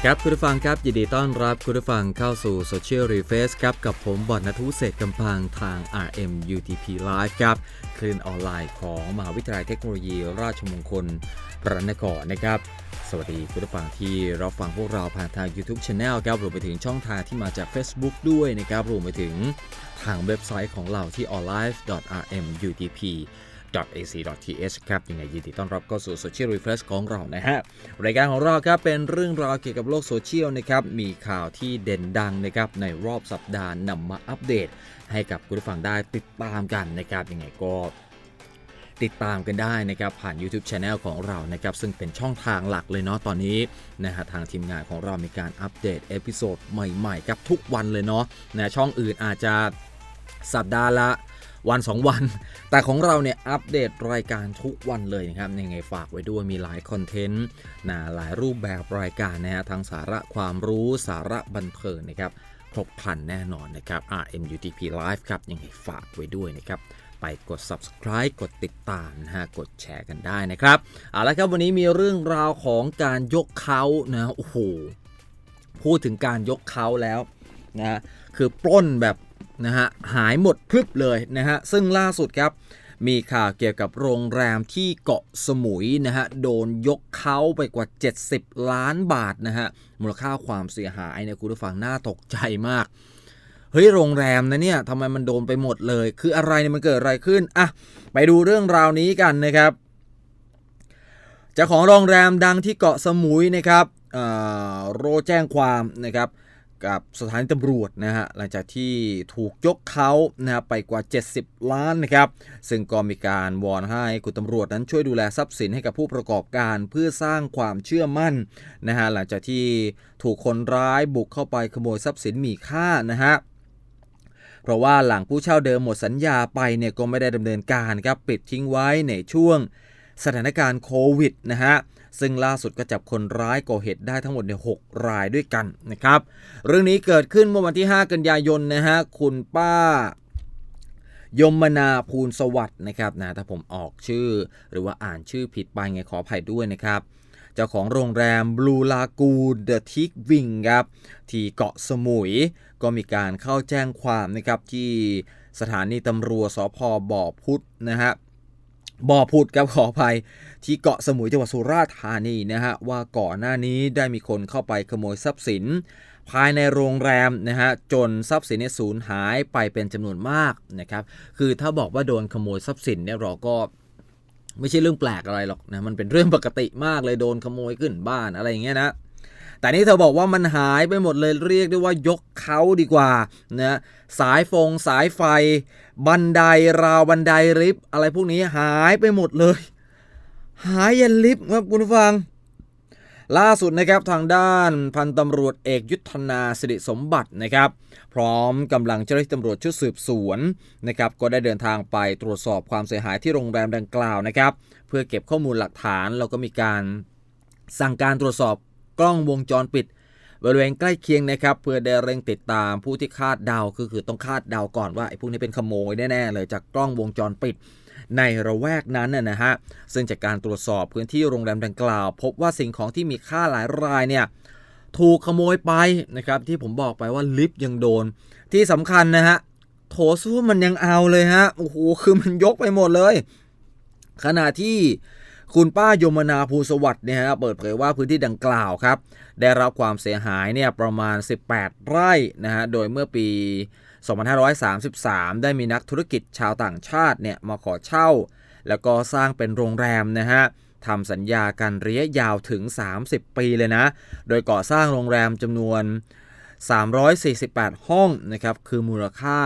ดีครับคุณผู้ฟังครับ ยินดีต้อนรับคุณผู้ฟังเข้าสู่ Social r e f a c e ครับ กับผมบอดนัทุเศษกำพังทาง RM UTP Live ครับ คลื่นออนไลน์ของมหาวิทยาลัยเทคโนโลยี ราชมงคลพระนครนะครับ สวัสดีคุณผู้ฟังที่รับฟังพวกเราผ่านทาง YouTube Channel ครับรวมไปถึงช่องทางที่มาจาก Facebook ด้วยนะครับรวมไปถึงทางเว็บไซต์ของเราที่ onlive.rmutp ac.th ครับยังไงยินดีต้อนรับเข้าสู่โซเชียลรีเฟรชของเรานะฮะ รายการของเราครับเป็นเรื่องราวเกี่ยวกับโลกโซเชียลนะครับ มีข่าวที่เด่นดังนะครับ ในรอบสัปดาห์นำมาอัปเดต ให้กับคุณผู้ฟังได้ติดตามกันนะครับ ยังไงก็ติดตามกันได้นะครับผ่าน YouTube Channel ของเรานะครับซึ่งเป็นช่องทางหลักเลยเนาะตอนนี้นะฮะทางทีมงานของเรามีการอัปเดตเอพิโซดใหม่ๆครับทุกวันเลยเนาะนะช่องอื่นอาจจะสัปดาห์ละ วัน 2 วัน แต่ของเราเนี่ยอัปเดตรายการทุกวันเลยนะครับยังไงฝากไว้ด้วยมีหลายคอนเทนต์นะหลายรูปแบบรายการนะฮะทั้งสาระความรู้สาระบันเทิงนะครับครบครันแน่นอนนะครับ RMUTP Live ครับยังไงฝากไว้ด้วยนะครับ ไปกด subscribe กดติดตามนะฮะ กดแชร์กันได้นะครับ เอาละครับวันนี้มีเรื่องราวของการยกเขานะโอ้โหพูดถึงการยกเขาแล้วนะฮะคือปล้นแบบ นะฮะหายหมดพรึบเลยนะฮะซึ่งล่าสุดครับมีข่าวเกี่ยวกับโรงแรมที่เกาะสมุยนะฮะโดนยกเขาไปกว่า 70 ล้านบาทนะฮะมูลค่าความเสียหายเนี่ยคุณผู้ฟังน่าตกใจมากเฮ้ยโรงแรมนะเนี่ยทำไมมันโดนไปหมดเลย คืออะไรเนี่ยมันเกิดอะไรขึ้นอะไปดูเรื่องราวนี้กันนะครับจ้าของโรงแรมดังที่เกาะสมุยนะครับโรแจ้งความนะครับ กับสถานีตำรวจนะฮะหลังจากที่ถูกยกเขานะไปกว่า 70 ล้านนะครับ ซึ่งก็มีการวอนให้คุณตำรวจนั้นช่วยดูแลทรัพย์สินให้กับผู้ประกอบการเพื่อสร้างความเชื่อมั่นนะฮะหลังจากที่ถูกคนร้ายบุกเข้าไปขโมยทรัพย์สินมีค่านะฮะเพราะว่าหลังผู้เช่าเดิมหมดสัญญาไปเนี่ยก็ไม่ได้ดำเนินการครับปิดทิ้งไว้ในช่วงสถานการณ์โควิดนะฮะ ซึ่งล่าสุดก็จับคนร้ายก่อเหตุได้ทั้งหมดใน6รายด้วยกันนะครับ เรื่องนี้เกิดขึ้นเมื่อวันที่ 5 กันยายนนะฮะคุณป้ายมนาภูลสวัสด์นะครับนะถ้าผมออกชื่อ หรือว่าอ่านชื่อผิดไปไงขออภัยด้วยนะครับเจ้าของโรงแรม Blue Lagoon The Tick Wing ครับที่เกาะสมุย ก็มีการเข้าแจ้งความนะครับที่สถานีตำรวจสพบอพุทธนะฮะ บ่อพุธครับขออภัยที่เกาะสมุยจังหวัดสุราษฎร์ธานีนะฮะว่าก่อนหน้านี้ได้มีคนเข้าไปขโมยทรัพย์สิน ภายในโรงแรมนะฮะจนทรัพย์สินเนี่ยสูญหายไปเป็นจำนวนมากนะครับคือถ้าบอกว่าโดนขโมยทรัพย์สินเนี่ยเราก็ไม่ใช่เรื่องแปลกอะไรหรอกนะมันเป็นเรื่องปกติมากเลยโดนขโมยขึ้นบ้านอะไรอย่างเงี้ยนะ แต่นี่เธอบอกว่ามันหายไปหมดเลยเรียกได้ว่ายกเขาดีกว่านะสายฟงสายไฟ บันไดราวบันไดลิฟต์อะไรพวกนี้หายไปหมดเลย หายยันลิฟต์ครับคุณผู้ฟังล่าสุดนะครับทางด้านพันตำรวจเอกยุทธนาสิริสมบัตินะครับ พร้อมกำลังเจ้าหน้าที่ตำรวจชุดสืบสวนนะครับก็ได้เดินทางไปตรวจสอบความเสียหายที่โรงแรมดังกล่าวนะครับ เพื่อเก็บข้อมูลหลักฐานแล้วก็มีการสั่งการตรวจสอบ กล้องวงจรปิด บริเวณใกล้เคียงนะครับเพื่อได้เร่งติดตามผู้ที่คาดเดาคือคือต้องคาดเดาก่อนว่าไอ้พวกนี้เป็นขโมยแน่ๆเลยจากกล้องวงจรปิด ในระแวกนั้นนะนะฮะซึ่งจากการตรวจสอบพื้นที่โรงแรมดังกล่าว พบว่าสิ่งของที่มีค่าหลายรายเนี่ยถูกขโมยไปนะครับที่ผมบอกไปว่าลิฟต์ยังโดน ที่สำคัญนะฮะโถส้วมมันยังเอาเลยฮะโอ้โหคือมันยกไปหมดเลย ขณะที่ คุณป้ายมนาภูสวัสดิ์เนี่ยฮะเปิดเผยว่าพื้นที่ดังกล่าวครับ ได้รับความเสียหายเนี่ยประมาณ 18 ไร่นะฮะโดยเมื่อปี 2533 ได้มีนักธุรกิจชาวต่างชาติเนี่ยมาขอเช่า แล้วก็สร้างเป็นโรงแรมนะฮะทำสัญญากันระยะยาวถึง 30 ปีเลยนะ โดยก่อสร้างโรงแรมจำนวน 348 ห้องนะครับ คือมูลค่า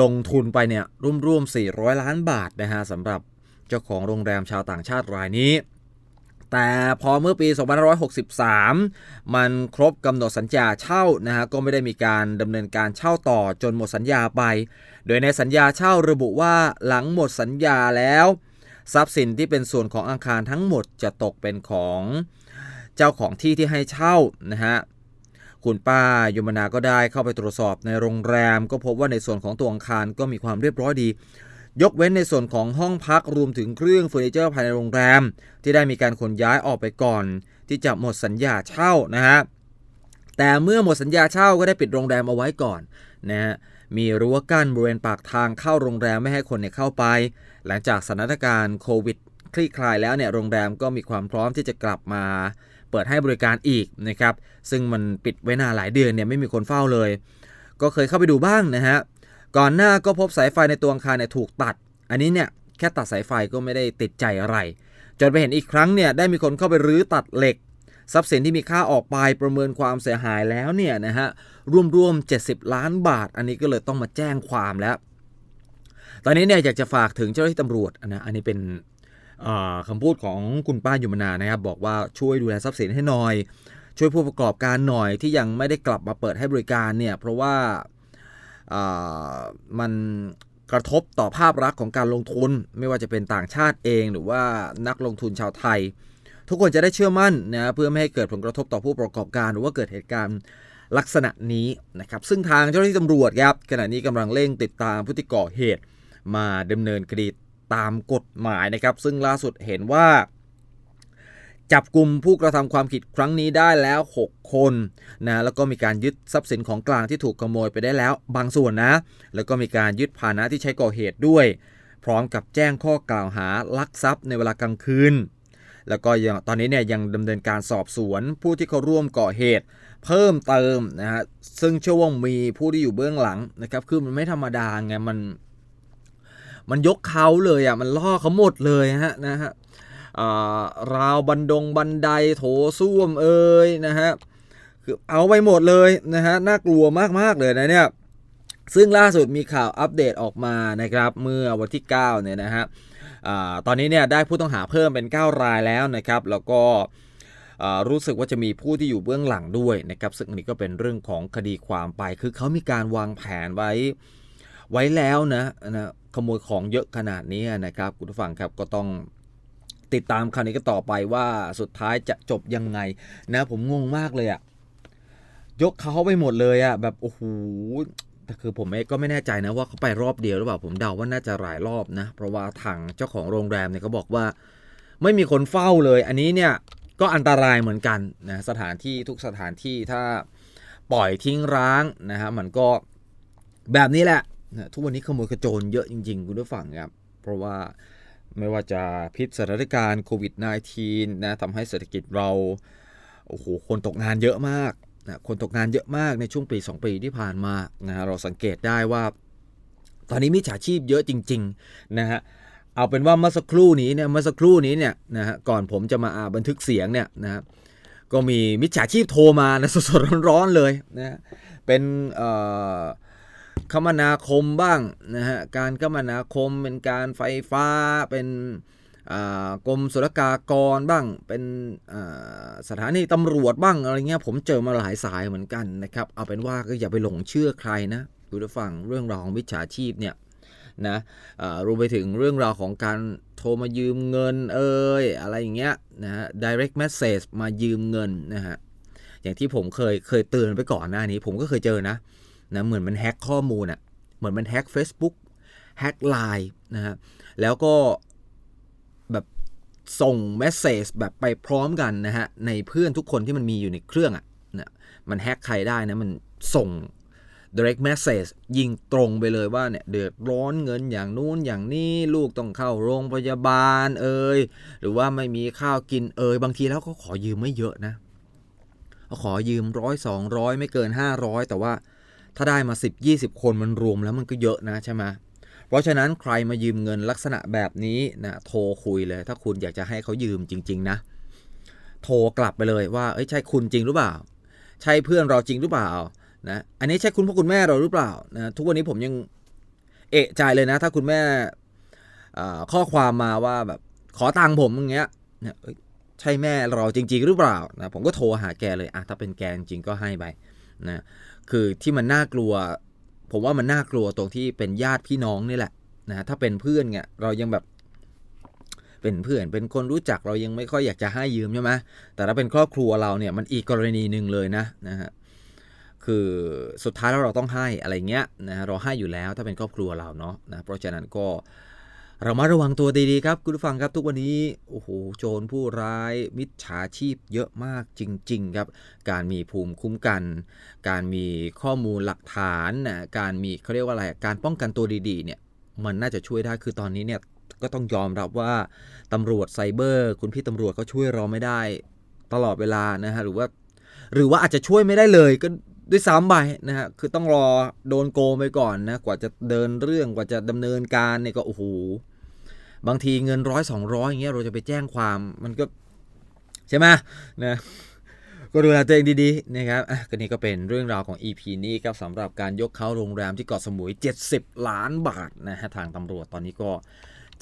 ลงทุนไปเนี่ยร่วมๆ400 ล้านบาทนะฮะสำหรับ เจ้าของโรงแรมชาวต่างชาติรายนี้ แต่พอเมื่อปี 2563 มันครบกำหนดสัญญาเช่านะฮะก็ไม่ได้มีการดำเนินการเช่าต่อจนหมดสัญญาไป โดยในสัญญาเช่าระบุว่าหลังหมดสัญญาแล้ว ทรัพย์สินที่เป็นส่วนของอาคารทั้งหมดจะตกเป็นของเจ้าของที่ที่ให้เช่านะฮะคุณป้ายมนาก็ได้เข้าไปตรวจสอบในโรงแรม ก็พบว่าในส่วนของตัวอาคารก็มีความเรียบร้อยดี ยกเว้นในส่วนของห้องพักรวมถึงเครื่องเฟอร์นิเจอร์ภายในโรงแรม ที่ได้มีการขนย้ายออกไปก่อน ที่จะหมดสัญญาเช่านะฮะแต่เมื่อหมดสัญญาเช่าก็ได้ปิดโรงแรมเอาไว้ก่อนนะฮะมีรั้วกั้นบริเวณปากทางเข้าโรงแรมไม่ให้คนเนี่ยเข้าไป หลังจากสถานการณ์โควิดคลี่คลายแล้วเนี่ยโรงแรมก็มีความพร้อมที่จะกลับมาเปิดให้บริการอีกนะครับซึ่งมันปิดไว้นานหลายเดือนเนี่ยไม่มีคนเฝ้าเลย ก็เคยเข้าไปดูบ้างนะฮะ ก่อนหน้าก็พบสายไฟในตัวอาคารเนี่ยถูกตัด อันนี้เนี่ยแค่ตัดสายไฟก็ไม่ได้ติดใจอะไร จนไปเห็นอีกครั้งเนี่ยได้มีคนเข้าไปรื้อตัดเหล็ก ทรัพย์สินที่มีค่าออกไปประเมินความเสียหายแล้วเนี่ยนะฮะรวมๆ 70 ล้านบาท อันนี้ก็เลยต้องมาแจ้งความแล้ว ตอนนี้เนี่ยอยากจะฝากถึงเจ้าหน้าที่ตำรวจนะอันนี้เป็นคำพูดของคุณป้ายุมนานะครับ บอกว่าช่วยดูแลทรัพย์สินให้หน่อย ช่วยผู้ประกอบการหน่อยที่ยังไม่ได้กลับมาเปิดให้บริการเนี่ยเพราะว่า มันกระทบต่อภาพลักษณ์ของการลงทุน ไม่ว่าจะเป็นต่างชาติเองหรือว่านักลงทุนชาวไทย ทุกคนจะได้เชื่อมั่นนะเพื่อไม่ให้เกิดผลกระทบต่อผู้ประกอบการ หรือว่าเกิดเหตุการณ์ลักษณะนี้นะครับ ซึ่งทางเจ้าหน้าที่ตำรวจครับขณะนี้กำลังเร่งติดตามผู้ที่ก่อเหตุ มาดำเนินคดีตามกฎหมายนะครับ ซึ่งล่าสุดเห็นว่า จับกลุ่มผู้กระทำความผิดครั้งนี้ได้แล้ว 6 คนนะแล้วก็มีการยึดทรัพย์สินของกลางที่ถูกขโมยไปได้แล้ว บางส่วนนะ แล้วก็มีการยึดพาหนะที่ใช้ก่อเหตุด้วย พร้อมกับแจ้งข้อกล่าวหาลักทรัพย์ในเวลากลางคืน แล้วก็ยังตอนนี้เนี่ยยังดำเนินการสอบสวนผู้ที่เขาร่วมก่อเหตุ เพิ่มเติมนะฮะซึ่งเชื่อว่ามีผู้ที่อยู่เบื้องหลังนะครับคือมันไม่ธรรมดาไงมัน มันยกเขาเลยอะมันล่อเขาหมดเลยฮะนะฮะ ราวบันดงบันไดโถส้วมเอ้ยนะฮะคือเอาไปหมดเลยนะฮะน่ากลัวมากๆเลยนะเนี่ยซึ่งล่าสุดมีข่าวอัปเดตออกมานะครับเมื่อวันที่ 9 เนี่ยนะฮะตอนนี้เนี่ยได้ผู้ต้องหาเพิ่มเป็น 9 รายแล้วนะครับ แล้วก็รู้สึกว่าจะมีผู้ที่อยู่เบื้องหลังด้วยนะครับ ซึ่งอันนี้ก็เป็นเรื่องของคดีความไป คือเขามีการวางแผนไว้ไว้แล้วนะนะขโมยของเยอะขนาดนี้นะครับคุณผู้ฟังครับก็ต้อง ติดตามคราวนี้ก็ต่อไปว่าสุดท้ายจะจบยังไง นะ ผมงงมากเลยอะยกเขาไปหมดเลยอะแบบโอ้โหแต่คือผมเองก็ไม่แน่ใจนะว่าเขาไปรอบเดียวหรือเปล่าผมเดาว่าน่าจะหลายรอบนะ เพราะว่าทางเจ้าของโรงแรมเนี่ยเขาบอกว่า ไม่มีคนเฝ้าเลย อันนี้เนี่ยก็อันตรายเหมือนกันนะสถานที่ทุกสถานที่ถ้าปล่อยทิ้งร้างนะฮะมันก็แบบนี้แหละนะทุกวันนี้ขโมยกระโจนเยอะจริง ๆ คุณผู้ฟังครับเพราะว่า ไม่ว่าจะพิษสถานการณ์โควิด -19 นะทำให้เศรษฐกิจเราโอ้โหคนตกงานเยอะมากนะคนตกงานเยอะมากในช่วงปี 2 ปีที่ผ่านมานะฮะเราสังเกตได้ว่า ตอนนี้มิจฉาชีพเยอะจริงๆนะฮะเอาเป็นว่าเมื่อสักครู่นี้เนี่ยเมื่อสักครู่นี้เนี่ยนะฮะก่อนผมจะมาบันทึกเสียงเนี่ยนะก็มีมิจฉาชีพโทรมานะสดๆร้อนๆเลยนะเป็นเอ่อ คมนาคมบ้างนะฮะการคมนาคมเป็นการไฟฟ้าเป็นกรมศุลกากรบ้างเป็นสถานีตำรวจบ้างอะไรเงี้ยผมเจอมาหลายสายเหมือนกันนะครับเอาเป็นว่าก็อย่าไปหลงเชื่อใครนะดูด้ฟังเรื่องราวของมิจฉาชีพเนี่ยนะรวมไปถึงเรื่องราวของการโทรมายืมเงินเอ่ยอะไรอย่างเงี้ยนะฮะ direct message มายืมเงินนะฮะอย่างที่ผมเคยเคยเตือนไปก่อนหน้านี้ ผมก็เคยเจอนะ นะเหมือนมันแฮ็กข้อมูลอะ่ะเหมือนมันแฮ็ก Facebook แฮ็กไลน์นะฮะแล้วก็แบบส่งเมสเซจแบบไปพร้อมกันนะฮะในเพื่อนทุกคนที่มันมีอยู่ในเครื่องอะ่ะนะมันแฮ็กใครได้นะมันส่ง direct message ยิงตรงไปเลยว่าเนี่ยเดือดร้อนเงินอย่างนู้นอย่างนี้ลูกต้องเข้าโรงพยาบาลเอ่ยหรือว่าไม่มีข้าวกินเอ่ยบางทีแล้วก็ขอยืมไม่เยอะนะขอยืมร้อยสองร้อยไม่เกิน 500 แต่ว่า ถ้าได้มา 10 20 คนมันรวมแล้วมันก็เยอะนะใช่ไหมเพราะฉะนั้นใครมายืมเงินลักษณะแบบนี้นะโทรคุยเลย ถ้าคุณอยากจะให้เขายืมจริง ๆ นะ โทรกลับไปเลยว่าเอ้ยใช่คุณจริงหรือเปล่า ใช่เพื่อนเราจริงหรือเปล่านะอันนี้ใช่คุณพ่อคุณแม่เราหรือเปล่านะทุกวันนี้ผมยังเอะใจเลยนะ ถ้าคุณแม่ข้อความมาว่าแบบขอตังค์ผมอย่างเงี้ยใช่แม่เราจริง ๆ หรือเปล่านะผมก็โทรหาแกเลยอะถ้าเป็นแกจริงก็ให้ไป นะคือที่มันน่ากลัว ผมว่ามันน่ากลัวตรงที่เป็นญาติพี่น้องนี่แหละนะถ้าเป็นเพื่อนเนี่ยเรายังแบบเป็นเพื่อนเป็นคนรู้จักเรายังไม่ค่อยอยากจะให้ยืมใช่ไหมแต่ถ้าเป็นครอบครัวเราเนี่ยมันอีกกรณีหนึ่งเลยนะนะฮะคือสุดท้ายแล้วเราต้องให้อะไรเงี้ยนะเราให้อยู่แล้วถ้าเป็นครอบครัวเราเนาะนะเพราะฉะนั้นก็ เรามาระวังตัวดีๆครับ คุณผู้ฟังครับทุกวันนี้ โอ้โห โจรผู้ร้ายมิจฉาชีพเยอะมากจริง ๆ ครับ การมีภูมิคุ้มกัน การมีข้อมูลหลักฐานนะการมีเขาเรียกว่าอะไร การป้องกันตัวดีๆเนี่ยมันน่าจะช่วยได้คือตอนนี้เนี่ยก็ต้องยอมรับว่าตำรวจไซเบอร์ คุณพี่ตำรวจก็ช่วยเราไม่ได้ ตลอดเวลานะฮะหรือว่า หรือว่าอาจจะช่วยไม่ได้เลยก็ ด้วยซ้ำไปนะฮะคือต้องรอโดนโกงไปก่อนนะกว่าจะเดินเรื่องกว่าจะดำเนินการเนี่ยก็โอ้โหบางทีเงินร้อยสองร้อยอย่างเงี้ยเราจะไปแจ้งความมันก็ใช่ไหมนะก็ดูแลตัวเองดีๆนะครับอะก็นี่ก็เป็นเรื่องราวของ EP นี้ครับสำหรับการยกเขาโรงแรมที่เกาะสมุย 70 ล้านบาทนะฮะทางตำรวจตอนนี้ก็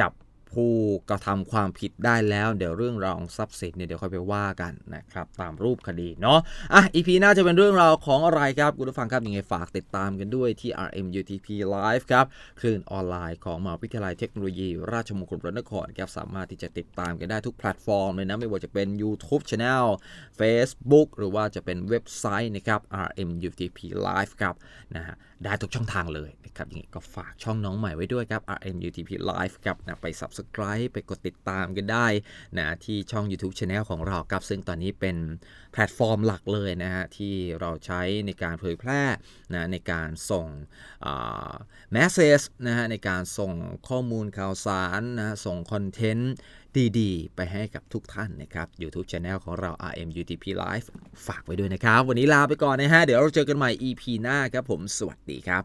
จับ ผู้กระทำความผิดได้แล้ว เดี๋ยวเรื่องราวของทรัพย์สินเนี่ยเดี๋ยวค่อยไปว่ากันนะครับตามรูปคดีเนาะอะ EP หน้าจะเป็นเรื่องราวของอะไรครับคุณผู้ฟังครับยังไงฝากติดตามกันด้วยที่ RMUTP Live ครับคลื่นออนไลน์ของมหาวิทยาลัยเทคโนโลยี ราชมงคลพระนครครับสามารถที่จะติดตามกันได้ทุกแพลตฟอร์มเลยนะไม่ว่าจะเป็น YouTube Channel Facebook หรือว่าจะเป็นเว็บไซต์นะครับ RMUTP Live ครับนะฮะได้ทุกช่องทางเลยนะครับยังไงก็ฝากช่องน้องใหม่ไว้ด้วยครับ RMUTP Live ครับนะไป Subscribe ไปกดติดตามกันได้นะที่ช่อง YouTube Channel ของเราครับ ซึ่งตอนนี้เป็นแพลตฟอร์มหลักเลยนะฮะที่เราใช้ในการเผยแพร่นะในการส่งแมสเซจนะฮะในการส่งข้อมูลข่าวสารนะฮะส่งคอนเทนต์ดีๆ ไปให้กับทุกท่านนะครับ YouTube Channel ของเรา RMUTP Live ฝากไว้ด้วยนะครับ วันนี้ลาไปก่อนนะฮะ เดี๋ยวเราเจอกันใหม่ EP หน้าครับผม สวัสดีครับ